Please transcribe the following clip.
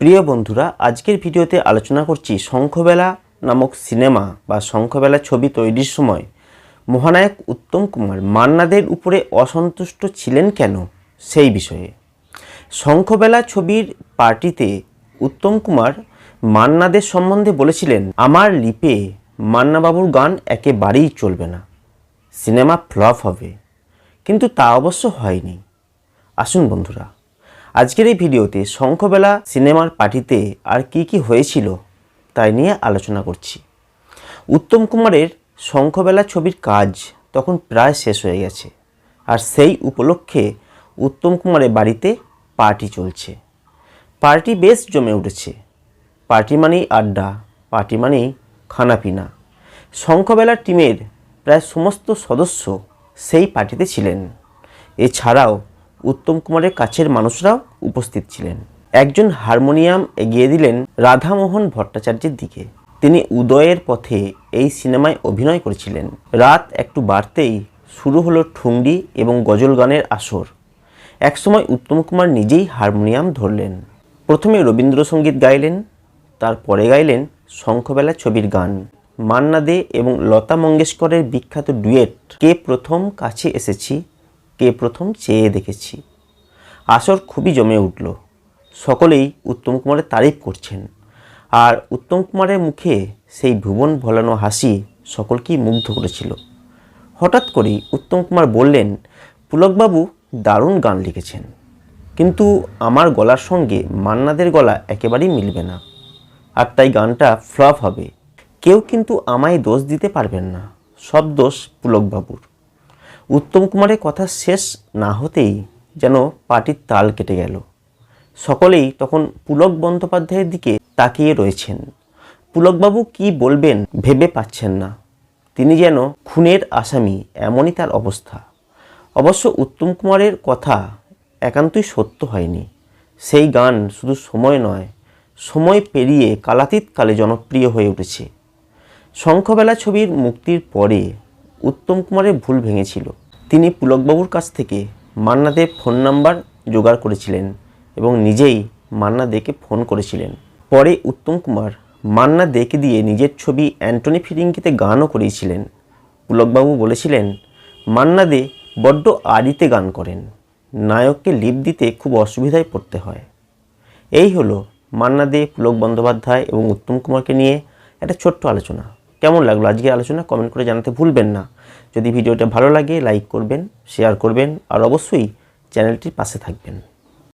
প্রিয় বন্ধুরা, আজকের ভিডিওতে আলোচনা করছি শঙ্খবেলা নামক সিনেমা বা শঙ্খবেলা ছবি তৈরির সময়। মহানায়ক উত্তম কুমার মান্নাদের উপরে অসন্তুষ্ট ছিলেন কেন সেই বিষয়ে। শঙ্খবেলা ছবির পার্টিতে উত্তম কুমার মান্নাদের সম্বন্ধে বলেছিলেন, আমার লিপে মান্নাবাবুর গান একেবারেই চলবে না। সিনেমা ফ্লপ হবে। কিন্তু তা অবশ্য হয়নি। আসুন বন্ধুরা আজকের এই ভিডিওতে শঙ্খবেলা সিনেমার পার্টিতে আর কি কি হয়েছিল তাই নিয়ে আলোচনা করছি। উত্তম কুমারের শঙ্খবেলা ছবির কাজ তখন প্রায় শেষ হয়ে গেছে আর সেই উপলক্ষে উত্তম কুমারের বাড়িতে পার্টি চলছে। পার্টি বেশ জমে উঠেছে। পার্টি মানেই আড্ডা, পার্টি মানেই খানাপিনা। শঙ্খবেলা টিমের প্রায় সমস্ত সদস্য সেই পার্টিতে ছিলেন। এছাড়াও উত্তম কুমারের কাছের মানুষরাও উপস্থিত ছিলেন। একজন হারমোনিয়াম এগিয়ে দিলেন রাধামোহন ভট্টাচার্যের দিকে। তিনি উদয়ের পথে এই সিনেমায় অভিনয় করেছিলেন। রাত একটু বাড়তেই শুরু হলো ঠুংরি এবং গজল গানের আসর। একসময় উত্তম কুমার নিজেই হারমোনিয়াম ধরলেন। প্রথমে রবীন্দ্রসঙ্গীত গাইলেন, তারপরে গাইলেন শঙ্খবেলা ছবির গান। মান্না দে এবং লতা মঙ্গেশকরের বিখ্যাত ডুয়েট, কে প্রথম কাছে এসেছি? কে প্রথম চেয়ে দেখেছি। আসর খুবই জমে উঠল। সকলেই উত্তম কুমারের তারিফ করছেন। আর উত্তম কুমারের মুখে সেই ভুবন ভোলানো হাসি সকলকেই মুগ্ধ করেছিল। হঠাৎ করেই উত্তম কুমার বললেন, পুলকবাবু, দারুণ গান লিখেছেন। কিন্তু আমার গলার সঙ্গে মান্নাদের গলা একেবারেই মিলবে না। আর তাই গানটা ফ্লপ হবে। কেউ কিন্তু আমায় দোষ দিতে পারবেন না। সব দোষ পুলকবাবুর। উত্তম কুমারের কথা শেষ না হতেই যেন পাটির তাল কেটে গেল। সকলেই তখন পুলক বন্দ্যোপাধ্যায়ের দিকে তাকিয়ে রয়েছেন। পুলকবাবু কি বলবেন ভেবে পাচ্ছেন না। তিনি যেন খুনের আসামি, এমনই তার অবস্থা। অবশ্য উত্তম কুমারের কথা একান্তই সত্য হয়নি। সেই গান শুধু সময় নয়, সময় পেরিয়ে কালাতীত কালে জনপ্রিয় হয়ে উঠেছে। শঙ্খবেলা ছবির মুক্তির পরে উত্তম কুমারের ভুল ভেঙেছিল। তিনি পুলকবাবুর কাছ থেকে মান্না দেব ফোন নাম্বার জোগাড় করেছিলেন এবং নিজেই মান্না দেকে ফোন করেছিলেন। পরে উত্তম কুমার মান্না দেকে দিয়ে নিজের ছবি অ্যান্টনি ফিরিঙ্গিতে গানও করিয়েছিলেন। পুলকবাবু বলেছিলেন মান্না দে বড্ড আড়িতে গান করেন, নায়ককে লিপ দিতে খুব অসুবিধায় পড়তে হয়। এই হলো মান্না দে পুলক বন্দ্যোপাধ্যায় এবং উত্তম কুমারকে নিয়ে একটা ছোট্ট আলোচনা। কেমন লাগল আজকে আলোচনা? কমেন্ট করে জানাতে ভুলবেন না। যদি ভিডিওটা ভালো লাগে লাইক করবেন শেয়ার করবেন, আর অবশ্যই চ্যানেলটির পাশে থাকবেন।